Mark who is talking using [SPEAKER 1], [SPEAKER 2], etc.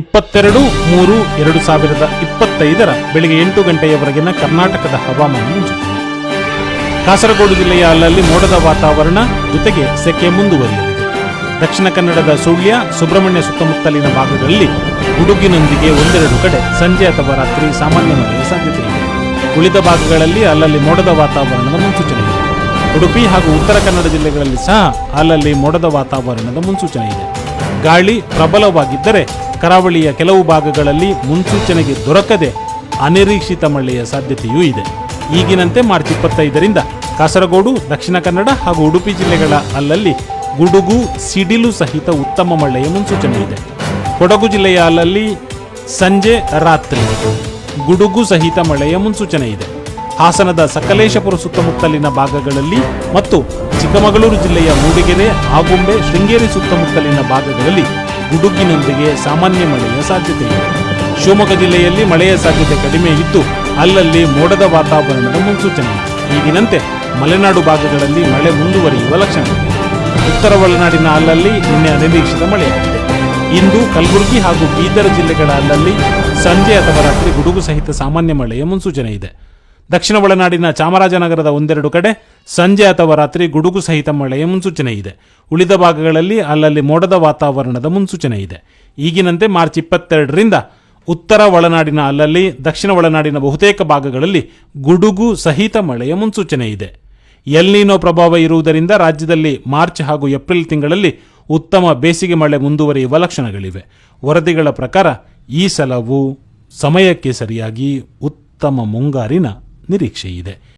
[SPEAKER 1] ಇಪ್ಪತ್ತೆರಡು ಮೂರು ಎರಡು ಸಾವಿರದ ಇಪ್ಪತ್ತೈದರ ಬೆಳಿಗ್ಗೆ ಎಂಟು ಗಂಟೆಯವರೆಗಿನ ಕರ್ನಾಟಕದ ಹವಾಮಾನ ಮುನ್ಸೂಚನೆ. ಕಾಸರಗೋಡು ಜಿಲ್ಲೆಯ ಅಲ್ಲಲ್ಲಿ ಮೋಡದ ವಾತಾವರಣ ಜೊತೆಗೆ ಸೆಕೆ ಮುಂದುವರಿಯಲಿದೆ. ದಕ್ಷಿಣ ಕನ್ನಡದ ಸುಳ್ಯ, ಸುಬ್ರಹ್ಮಣ್ಯ ಸುತ್ತಮುತ್ತಲಿನ ಭಾಗಗಳಲ್ಲಿ ಗುಡುಗಿನೊಂದಿಗೆ ಒಂದೆರಡು ಕಡೆ ಸಂಜೆ ಅಥವಾ ರಾತ್ರಿ ಸಾಮಾನ್ಯ ಮಳೆಯ ಸಾಧ್ಯತೆ ಇದೆ ಉಳಿದ ಭಾಗಗಳಲ್ಲಿ ಅಲ್ಲಲ್ಲಿ ಮೋಡದ ವಾತಾವರಣದ ಮುನ್ಸೂಚನೆ ಇದೆ. ಉಡುಪಿ ಹಾಗೂ ಉತ್ತರ ಕನ್ನಡ ಜಿಲ್ಲೆಗಳಲ್ಲಿ ಸಹ ಅಲ್ಲಲ್ಲಿ ಮೋಡದ ವಾತಾವರಣದ ಮುನ್ಸೂಚನೆ ಇದೆ. ಗಾಳಿ ಪ್ರಬಲವಾಗಿದ್ದರೆ ಕರಾವಳಿಯ ಕೆಲವು ಭಾಗಗಳಲ್ಲಿ ಮುನ್ಸೂಚನೆಗೆ ದೊರಕದೆ ಅನಿರೀಕ್ಷಿತ ಮಳೆಯ ಸಾಧ್ಯತೆಯೂ ಇದೆ. ಈಗಿನಂತೆ ಮಾರ್ಚ್ ಇಪ್ಪತ್ತೈದರಿಂದ ಕಾಸರಗೋಡು, ದಕ್ಷಿಣ ಕನ್ನಡ ಹಾಗೂ ಉಡುಪಿ ಜಿಲ್ಲೆಗಳ ಅಲ್ಲಲ್ಲಿ ಗುಡುಗು, ಸಿಡಿಲು ಸಹಿತ ಉತ್ತಮ ಮಳೆಯ ಮುನ್ಸೂಚನೆ ಇದೆ. ಕೊಡಗು ಜಿಲ್ಲೆಯ ಅಲ್ಲಲ್ಲಿ ಸಂಜೆ ರಾತ್ರಿ ಗುಡುಗು ಸಹಿತ ಮಳೆಯ ಮುನ್ಸೂಚನೆ ಇದೆ. ಹಾಸನದ ಸಕಲೇಶಪುರ ಸುತ್ತಮುತ್ತಲಿನ ಭಾಗಗಳಲ್ಲಿ ಮತ್ತು ಚಿಕ್ಕಮಗಳೂರು ಜಿಲ್ಲೆಯ ಮೂಡಿಗೆರೆ, ಆಗುಂಬೆ, ಶೃಂಗೇರಿ ಸುತ್ತಮುತ್ತಲಿನ ಭಾಗಗಳಲ್ಲಿ ಗುಡುಗಿನೊಂದಿಗೆ ಸಾಮಾನ್ಯ ಮಳೆಯ ಸಾಧ್ಯತೆ ಇದೆ ಶಿವಮೊಗ್ಗ ಜಿಲ್ಲೆಯಲ್ಲಿ ಮಳೆಯ ಸಾಧ್ಯತೆ ಕಡಿಮೆ ಇದ್ದು, ಅಲ್ಲಲ್ಲಿ ಮೋಡದ ವಾತಾವರಣದ ಮುನ್ಸೂಚನೆ. ಈಗಿನಂತೆ ಮಲೆನಾಡು ಭಾಗಗಳಲ್ಲಿ ಮಳೆ ಮುಂದುವರಿಯುವ ಲಕ್ಷಣ. ಉತ್ತರ ಒಳನಾಡಿನ ಅಲ್ಲಲ್ಲಿ ನಿನ್ನೆ ಅನಿರೀಕ್ಷಿತ ಮಳೆಯಾಗಿದೆ. ಇಂದು ಕಲಬುರಗಿ ಹಾಗೂ ಬೀದರ್ ಜಿಲ್ಲೆಗಳ ಅಲ್ಲಲ್ಲಿ ಸಂಜೆ ಅಥವಾ ರಾತ್ರಿ ಗುಡುಗು ಸಹಿತ ಸಾಮಾನ್ಯ ಮಳೆಯ ಮುನ್ಸೂಚನೆ ಇದೆ. ದಕ್ಷಿಣ ಒಳನಾಡಿನ ಚಾಮರಾಜನಗರದ ಒಂದೆರಡು ಕಡೆ ಸಂಜೆ ಅಥವಾ ರಾತ್ರಿ ಗುಡುಗು ಸಹಿತ ಮಳೆಯ ಮುನ್ಸೂಚನೆ ಇದೆ. ಉಳಿದ ಭಾಗಗಳಲ್ಲಿ ಅಲ್ಲಲ್ಲಿ ಮೋಡದ ವಾತಾವರಣದ ಮುನ್ಸೂಚನೆ ಇದೆ. ಈಗಿನಂತೆ ಮಾರ್ಚ್ ಇಪ್ಪತ್ತೆರಡರಿಂದ ಉತ್ತರ ಒಳನಾಡಿನ ಅಲ್ಲಲ್ಲಿ ದಕ್ಷಿಣ ಒಳನಾಡಿನ ಬಹುತೇಕ ಭಾಗಗಳಲ್ಲಿ ಗುಡುಗು ಸಹಿತ ಮಳೆಯ ಮುನ್ಸೂಚನೆ ಇದೆ. ಎಲ್ನೀನೋ ಪ್ರಭಾವ ಇರುವುದರಿಂದ ರಾಜ್ಯದಲ್ಲಿ ಮಾರ್ಚ್ ಹಾಗೂ ಏಪ್ರಿಲ್ ತಿಂಗಳಲ್ಲಿ ಉತ್ತಮ ಬೇಸಿಗೆ ಮಳೆ ಮುಂದುವರಿಯುವ ಲಕ್ಷಣಗಳಿವೆ. ವರದಿಗಳ ಪ್ರಕಾರ ಈ ಸಲವು ಸಮಯಕ್ಕೆ ಸರಿಯಾಗಿ ಉತ್ತಮ ಮುಂಗಾರಿನ ನಿರೀಕ್ಷೆ ಇದೆ